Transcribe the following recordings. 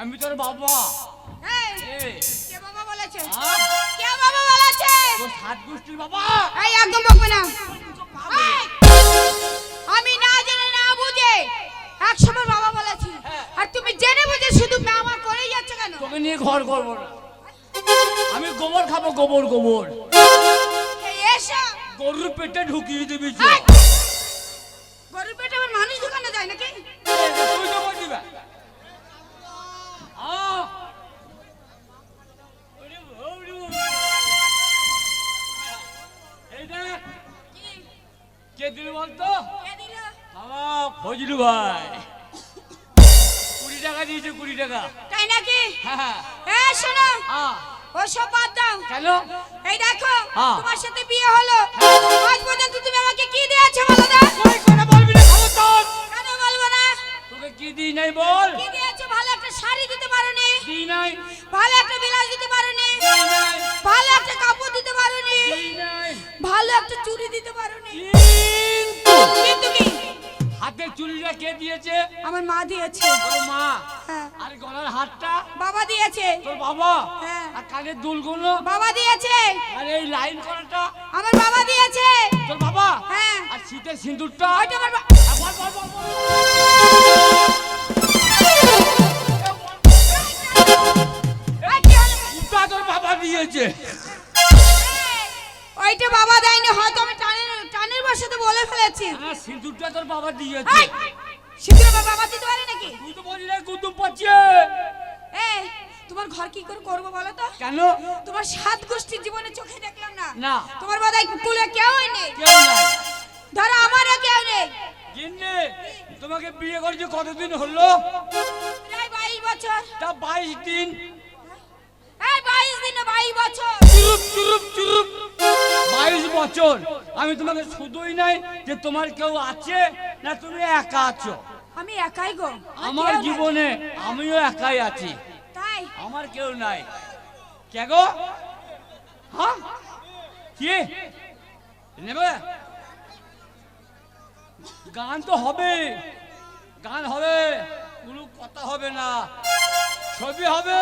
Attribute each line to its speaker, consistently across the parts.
Speaker 1: আমি তোর বাবা।
Speaker 2: এই, কে বাবা বলেছে? কে বাবা বলেছে?
Speaker 1: তোর সাত গোষ্ঠীর বাবা।
Speaker 2: এই একদম বকবে না। আমি না জেনে না বুঝে একসময় বাবা বলেছি
Speaker 1: হ্যাঁ।
Speaker 2: আর তুমি জেনে বুঝে শুধু আমার করেই যাচ্ছে কেন?
Speaker 1: তোকে নিয়ে ঘর করব না। আমি গোবর খাব গোবর গোবর। গরুর পেটে ঢুকিয়ে দিবি
Speaker 2: গরুর পেটে
Speaker 1: ফজলু ভাই? কুড়ি টাকা দিয়েছে কুড়ি টাকা।
Speaker 2: তাই নাকি?
Speaker 1: হ্যাঁ হ্যাঁ।
Speaker 2: শোনো। ওসব বাদ দাও।
Speaker 1: কেন?
Speaker 2: এই দেখো
Speaker 1: হ্যাঁ।
Speaker 2: তোমার সাথে বিয়ে হলো। আজ পর্যন্ত তুমি আমাকে কি দিয়েছ বলো না
Speaker 1: ওই কথা বলবি না খবরদার
Speaker 2: কেন বলব না?
Speaker 1: তোকে কি দিই নাই বল?
Speaker 2: কি দিয়েছ? ভালো একটা শাড়ি দিতে পারোনি।
Speaker 1: দিই নাই।
Speaker 2: ভালো একটা বিলাস দিতে পারোনি।
Speaker 1: দিই নাই।
Speaker 2: ভালো একটা কাপড় দিতে পারোনি।
Speaker 1: দিই নাই।
Speaker 2: ভালো একটা চুড়ি দিতে
Speaker 1: চুড়িটা কে দিয়েছে?
Speaker 2: আমার মা দিয়েছে।
Speaker 1: তোর মা।
Speaker 2: হ্যাঁ।
Speaker 1: আর গলার হাতটা
Speaker 2: বাবা দিয়েছে।
Speaker 1: তোর বাবা?
Speaker 2: হ্যাঁ।
Speaker 1: আর কানের দুলগুলো?
Speaker 2: বাবা দিয়েছে।
Speaker 1: আর এই লাইন করাটা?
Speaker 2: আমার বাবা দিয়েছে।
Speaker 1: তোর বাবা?
Speaker 2: হ্যাঁ।
Speaker 1: আর শীতের সিঁদুরটা?
Speaker 2: ওইটা আমার। এই,
Speaker 1: তোর বাবা দিয়েছে।
Speaker 2: ওইটা বাবা দেয়নি হয়তো আমি টানের বসাতে বলে ফেলেছি।
Speaker 1: হ্যাঁ সিঁদুরটা তোর বাবা দিয়েছে।
Speaker 2: শীঘ্র বাবা বাবা দিতে পারে নাকি?
Speaker 1: তুই তো বলি না কুতুম পাচ্ছে।
Speaker 2: এই তোমার ঘর কি করে করব বলো তো?
Speaker 1: কেন?
Speaker 2: তোমার সাত গোষ্ঠীর জীবনে চোখে দেখলাম না।
Speaker 1: না।
Speaker 2: তোমার বাদাই কুলে কেউই নেই।
Speaker 1: কেউ নাই।
Speaker 2: ধরো আমারও কেউ নেই।
Speaker 1: গিন্নি তোমাকে বিয়ে করেছে কতদিন হলো?
Speaker 2: প্রায় বাইশ বছর।
Speaker 1: তা বাইশ দিন।
Speaker 2: বছর
Speaker 1: আমি তোমাকে শুধুই নাই যে তোমার কেউ আছে না তুমি একা আছো।
Speaker 2: আমি একাই গো।
Speaker 1: আমার জীবনে আমিও একাই আছি।
Speaker 2: তাই?
Speaker 1: আমার কেউ নাই। কে গো? হ্যাঁ? কি? নেবে? গান তো হবে। গান হবে। কোনো কথা হবে না। ছবি হবে।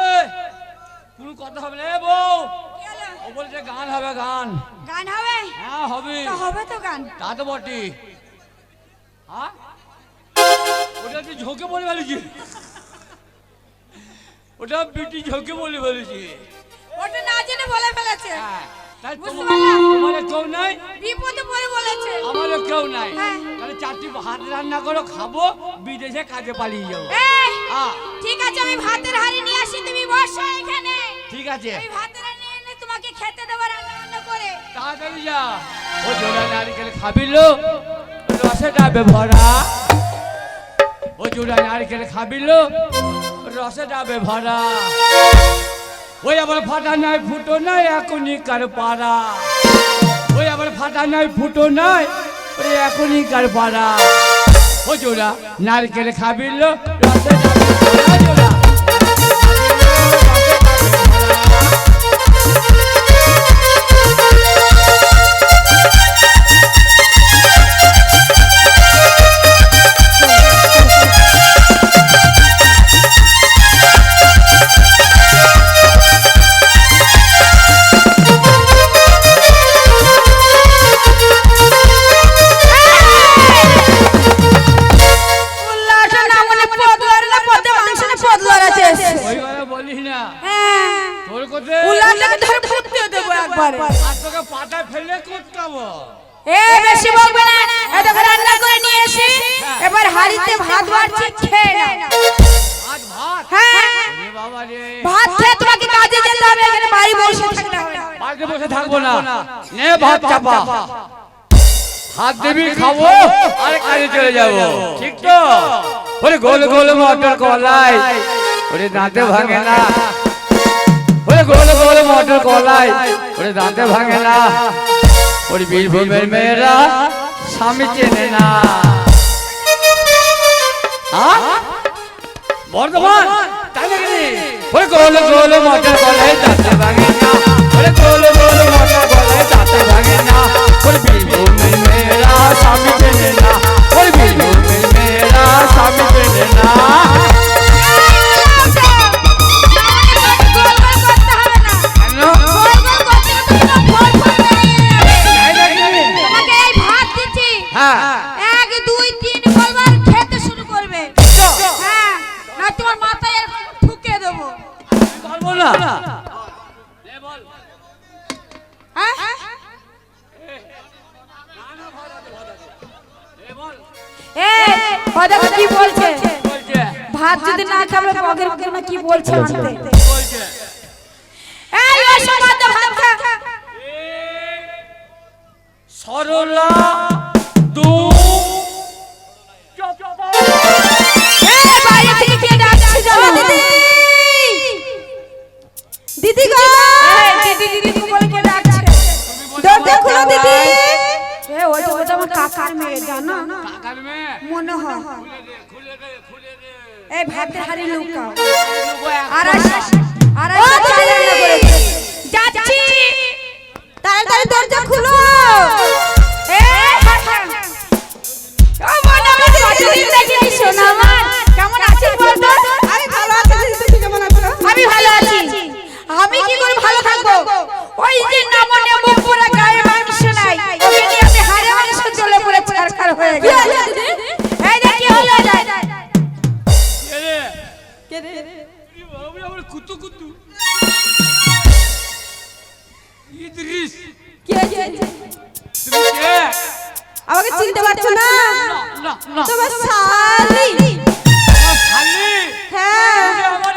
Speaker 1: কোনো কথা হবে না। বউ! বলছে গান হবে গান।
Speaker 2: গান হবে?
Speaker 1: হ্যাঁ হবে।
Speaker 2: তো হবে তো গান।
Speaker 1: তা তো বটে। হ্যাঁ? ওটা তুই ঝোঁকে বলে ফেলেছি? ওটা বিটি ঝোঁকে বলে ফেলেছি।
Speaker 2: ওটা না জেনে বলে ফেলেছে।
Speaker 1: হ্যাঁ। কেউ নাই?
Speaker 2: বিপদে পড়ে বলেছে।
Speaker 1: আমারও কেউ নাই।
Speaker 2: হ্যাঁ।
Speaker 1: তাহলে চারটি ভাত রান্না করো খাব বিদেশে কাজে পালিয়ে যাব।
Speaker 2: এই
Speaker 1: হ্যাঁ।
Speaker 2: ঠিক আছে আমি ভাতের হাড়ি নিয়ে আসি তুমি বসো এখানে।
Speaker 1: ঠিক আছে।
Speaker 2: আমি খেতে দেবো রান্না করে।
Speaker 1: তাড়াতাড়ি যা। ও জোড়া নারকেল খাবিলো ভরা। ও জোড়া নারকেল খাবিলো রসে যাবে ভরা। ওই আবার ফাটা নাই, ফুটো নাই, এখনই কার পাড়া। ওই আবার ফাটা নাই, ফুটো নাই, ওই এখনই কার পাড়া। ও জোড়া নারকেল খাবিলো
Speaker 2: বেশি বকবে না এত রান্না করে নিয়ে এসে এবার হাড়িতে ভাত বাড়ছে খেয়ে
Speaker 1: ভাত
Speaker 2: হ্যাঁ। ভাত খেয়ে তোমাকে কাজে যেতে হবে এখানে বাড়ি বসে থাকতে হবে। না।
Speaker 1: বাড়িতে বসে থাকব না। নে ভাত চাপা। হাত দেবি খাব আর কাজে চলে যাব। ঠিক তো? ওরে গোল গোল মটর কলাই। ওরে দাঁতে ভাঙে না। ওরে গোল গোল মটর কলাই। ওরে দাঁতে ভাঙে না। ওরে বীরভূমের মেয়েরা স্বামী চেনে না। বর্ধমান? তাই নাকি ওরে গোল গোল মটর কলাই দাঁতে ভাঙে না ওরে গোল গোল মটর কলাই দাঁতে ভাঙে না ওরে বীরভূমের মেয়েরা স্বামী চেনে না।
Speaker 2: ও দেখো কি বলছে? ভাত যদি না খাবে বগের বগের না কি বলছে আনতে এই ওই ভাত খা
Speaker 1: সরলা
Speaker 2: মনে হয় এই ভাতের হাড়ি লুকাও আর আর যাচ্ছি
Speaker 3: তাড়াতাড়ি দরজা খুলো
Speaker 2: মনে হয় কেমন আছিস বলতো কে
Speaker 1: রে? আমার কুতু কুতু। ইদ্রিস।
Speaker 3: কি হয়েছে?
Speaker 1: তুমি কে?
Speaker 3: আমাকে চিনতে পারছ না?
Speaker 1: না? না
Speaker 3: তোমার শালি।
Speaker 1: শালি।
Speaker 3: হ্যাঁ।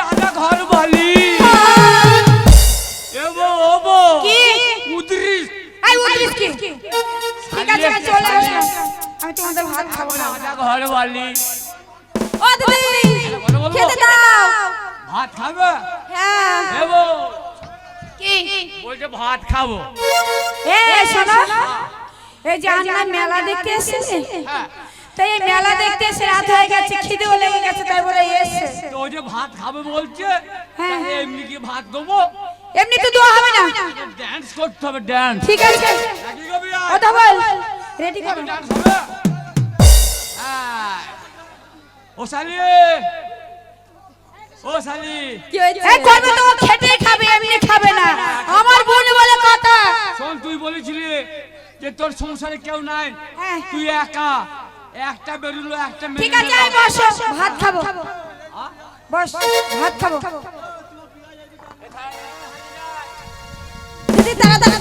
Speaker 3: হ্যাঁ।
Speaker 1: এবো
Speaker 2: কি?
Speaker 1: বলছে ভাত খাব।
Speaker 2: এ শোনো। এই যে আমরা মেলা দেখতে এসেছি।
Speaker 1: হ্যাঁ।
Speaker 2: তাই এই মেলা দেখতে এসে রাত হয়ে গেছে খিদেও লেগে গেছে তাই বলে এসে
Speaker 1: তো ওই যে ভাত খাবে বলছে
Speaker 2: হ্যাঁ,
Speaker 1: তাহলে। এমনি কি ভাত দেবো?
Speaker 2: এমনি তো দেওয়া হবে না।
Speaker 1: করতে হবে
Speaker 2: ঠিক আছে। কথা বল। রেডি করো
Speaker 1: ড্যান্স হবে। ও শালি ও শালি।
Speaker 3: কি হয়েছে?
Speaker 2: এই করবে তো খেটেই খাবে এমনি খাবে না? আমার বোন বলে কথা।
Speaker 1: শোন তুই বলেছিলি যে তোর সংসারে কেউ নাই
Speaker 2: হ্যাঁ।
Speaker 1: তুই একা। একটা বেরোলো একটা মেনে
Speaker 2: ঠিক আছে। আমি বসো ভাত খাব? বস ভাত খাব।
Speaker 3: দিদি তাড়াতাড়ি